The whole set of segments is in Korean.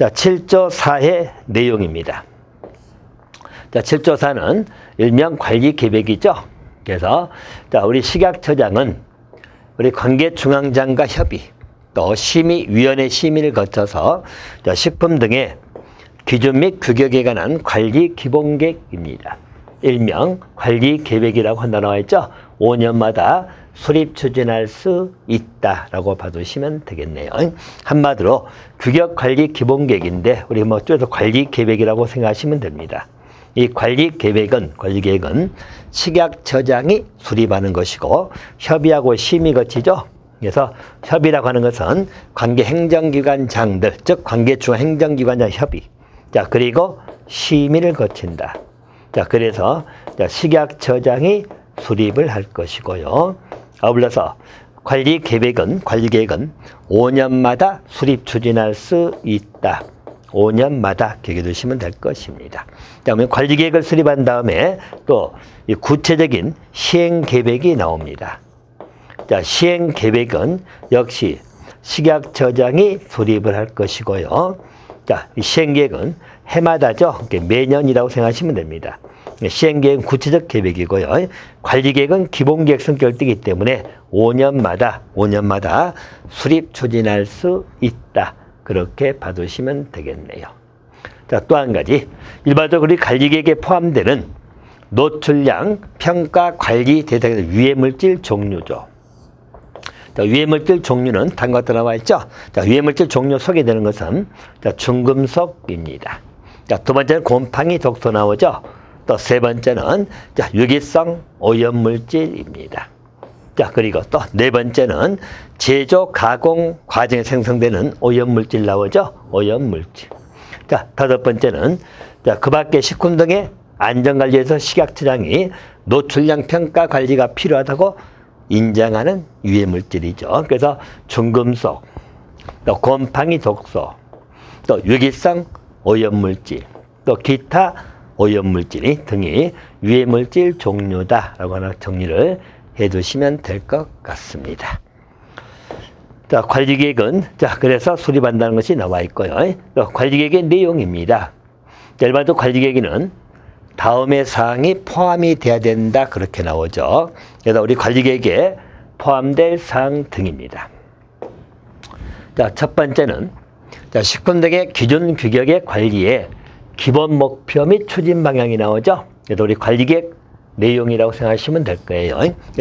자, 7조 4의 내용입니다. 자, 7조 4는 일명 관리 계획이죠. 그래서 자, 우리 식약처장은 우리 관계중앙장과 협의 또 심의위원회 심의를 거쳐서 자, 식품 등의 기준 및 규격에 관한 관리 기본계획입니다. 일명 관리 계획이라고 한다 나와 있죠. 5년마다 수립 추진할 수 있다라고 봐두시면 되겠네요. 한마디로 규격 관리 기본계획인데 우리 뭐 줄여서 관리 계획이라고 생각하시면 됩니다. 이 관리 계획은 관리 계획은 식약처장이 수립하는 것이고 협의하고 심의 거치죠. 그래서 협의라고 하는 것은 관계 행정기관장들 즉 관계 중 행정기관장 협의. 자 그리고 심의를 거친다. 자 그래서 자, 식약 처장이 수립을 할 것이고요. 아울러서 관리 계획은 관리 계획은 5년마다 수립 추진할 수 있다. 5년마다 기억해 두시면 될 것입니다. 그다음에 관리 계획을 수립한 다음에 또이 구체적인 시행 계획이 나옵니다. 자, 시행 계획은 역시 식약처장이 수립을 할 것이고요. 자, 이 시행 계획은 해마다죠. 매년이라고 생각하시면 됩니다. 시행 계획은 구체적 계획이고요. 관리 계획은 기본 계획 성격이기 때문에 5년마다 5년마다 수립 추진할 수 있다. 그렇게 봐두시면 되겠네요. 자, 또 한 가지. 일반적으로 관리 계획에 포함되는 노출량 평가 관리 대상의 유해물질 종류죠. 자, 유해물질 종류는 다른 것도 나와 있죠. 자, 유해물질 종류 소개되는 것은 자, 중금속입니다. 자, 두 번째는 곰팡이 독소 나오죠. 또 세 번째는 자, 유기성 오염물질입니다. 자, 그리고 또 네 번째는 제조 가공 과정에 생성되는 오염물질 나오죠. 오염물질. 자, 다섯 번째는 자, 그 밖에 식품 등의 안전관리에서 식약처장이 노출량 평가 관리가 필요하다고 인정하는 유해물질이죠. 그래서 중금속, 또 곰팡이 독소, 또 유기성 오염물질, 또 기타 오염물질이 등이 유해물질 종류다라고 하나 정리를 해두시면 될 것 같습니다. 자, 관리계획은 자 그래서 수립한다는 것이 나와 있고요. 또 관리계획의 내용입니다. 자, 일반적으로 관리계획에는 다음의 사항이 포함이 돼야 된다 그렇게 나오죠. 그래서 우리 관리계획에 포함될 사항 등입니다. 자, 첫 번째는 자, 식품 등의 기준 규격의 관리에 기본 목표 및 추진 방향이 나오죠. 그래서 우리 관리계획 내용이라고 생각하시면 될 거예요.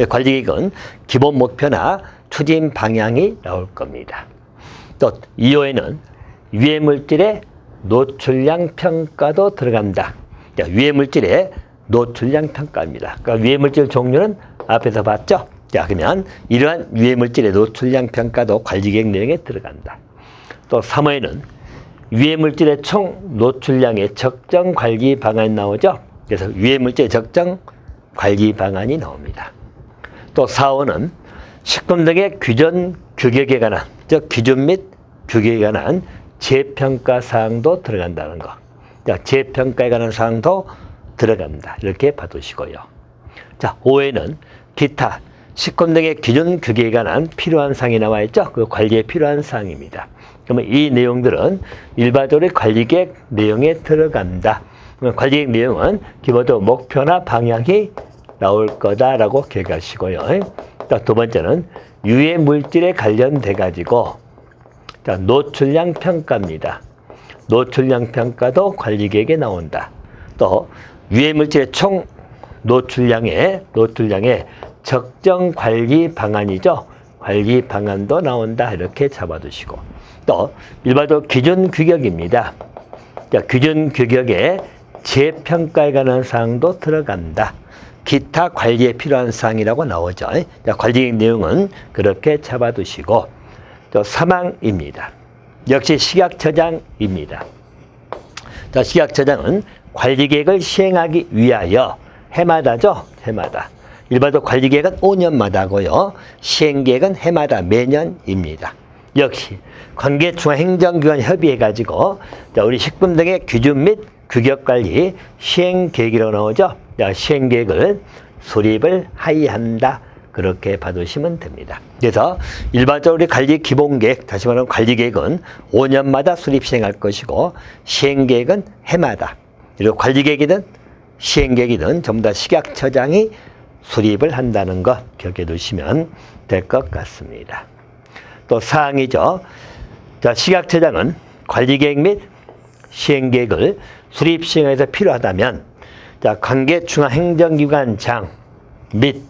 관리계획은 기본 목표나 추진 방향이 나올 겁니다. 또 2호에는 유해 물질의 노출량 평가도 들어간다. 자, 유해 물질의 노출량 평가입니다. 그러니까 유해 물질 종류는 앞에서 봤죠? 자, 그러면 이러한 유해 물질의 노출량 평가도 관리계획 내용에 들어간다. 또 3호에는 유해 물질의 총 노출량의 적정 관리 방안이 나오죠? 그래서 유해 물질의 적정 관리 방안이 나옵니다. 또 4호는 식품 등의 규전 규격에 관한, 즉 기준 및 규격에 관한 재평가 사항도 들어간다는 거. 자, 재평가에 관한 사항도 들어간다. 이렇게 봐두시고요. 자, 5회는 기타 식품 등의 기준 규격에 관한 필요한 사항이 나와 있죠. 그 관리에 필요한 사항입니다. 그러면 이 내용들은 일반적으로 관리계획 내용에 들어간다. 관리계획 내용은 기본적으로 목표나 방향이 나올 거다라고 기억하시고요. 자, 두 번째는 유해 물질에 관련돼 가지고 자, 노출량 평가입니다. 노출량 평가도 관리계획에 나온다. 또 유해 물질의 총 노출량의 노출량의 적정 관리 방안이죠. 관리 방안도 나온다. 이렇게 잡아두시고 또 일반적으로 기준 규격입니다. 자, 기준 규격에 재평가에 관한 사항도 들어간다. 기타 관리에 필요한 사항이라고 나오죠. 자, 관리 내용은 그렇게 잡아두시고 또 사망입니다. 역시 식약처장입니다. 자, 식약처장은 관리 계획을 시행하기 위하여 해마다죠. 해마다. 일반적 관리계획은 5년마다고요. 시행계획은 해마다 매년입니다. 역시 관계중앙행정기관 협의해가지고 자, 우리 식품 등의 기준 및 규격관리 시행계획이라고 나오죠. 자, 시행계획을 수립을 하여야 한다. 그렇게 봐두시면 됩니다. 그래서 일반적으로 관리 기본계획, 다시 말하면 관리계획은 5년마다 수립 시행할 것이고 시행계획은 해마다 그리고 관리계획이든 시행계획이든 전부 다 식약처장이 수립을 한다는 것 기억해 두시면 될 것 같습니다. 또 사항이죠. 자, 식약처장은 관리계획 및 시행계획을 수립 시행에서 필요하다면 자, 관계 중앙행정기관 장 및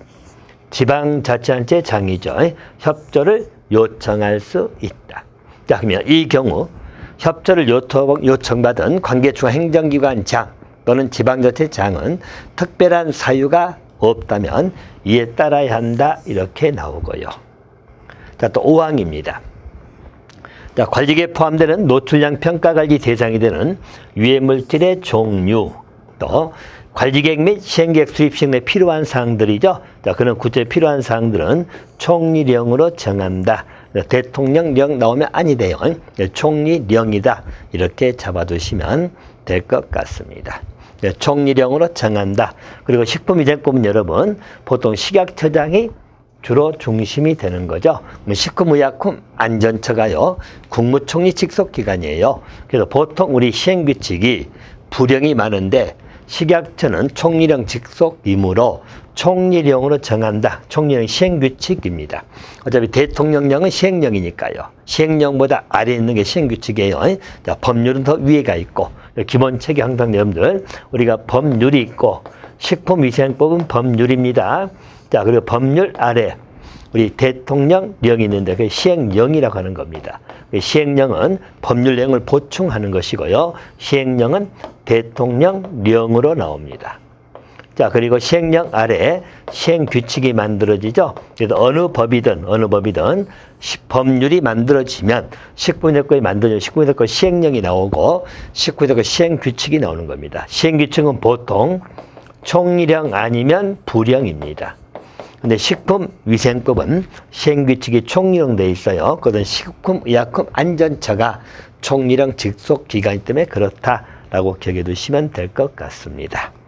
지방자치단체 장이죠. 협조를 요청할 수 있다. 자, 그러면 이 경우 협조를 요청, 요청받은 관계 중앙행정기관 장 또는 지방자치장은 특별한 사유가 없다면 이에 따라야 한다 이렇게 나오고요. 자, 또 5항입니다. 자, 관리계에 포함되는 노출량 평가 관리 대상이 되는 유해 물질의 종류 또 관리계획 및 시행계획 수립 시행에 필요한 사항들이죠. 자, 그런 구체에 필요한 사항들은 총리령으로 정한다. 대통령령 나오면 아니 돼요. 총리령이다. 이렇게 잡아두시면 될 것 같습니다. 네, 총리령으로 정한다. 그리고 식품위생법은 여러분 보통 식약처장이 주로 중심이 되는 거죠. 뭐 식품의약품 안전처가요 국무총리 직속 기관이에요. 그래서 보통 우리 시행규칙이 불령이 많은데 식약처는 총리령 직속이므로 총리령으로 정한다. 총리령 시행규칙입니다. 어차피 대통령령은 시행령이니까요. 시행령보다 아래에 있는 게 시행규칙이에요. 자, 법률은 더 위에가 있고 기본책이 항상 여러분들 우리가 법률이 있고 식품위생법은 법률입니다. 자 그리고 법률 아래 우리 대통령령이 있는데 그 시행령이라고 하는 겁니다. 그 시행령은 법률령을 보충하는 것이고요. 시행령은 대통령령으로 나옵니다. 자 그리고 시행령 아래 시행 규칙이 만들어지죠. 그래서 어느 법이든 어느 법이든 시- 법률이 만들어지면 식품의약품이 만들어지면 식품의약품 시행령이 나오고 식품의약품 시행 규칙이 나오는 겁니다. 시행 규칙은 보통 총리령 아니면 부령입니다. 근데 식품위생법은 시행규칙이 총리령 돼 있어요. 그것은 식품의약품 안전처가 총리령 직속 기관이기 때문에 그렇다라고 기억해 두시면 될 것 같습니다.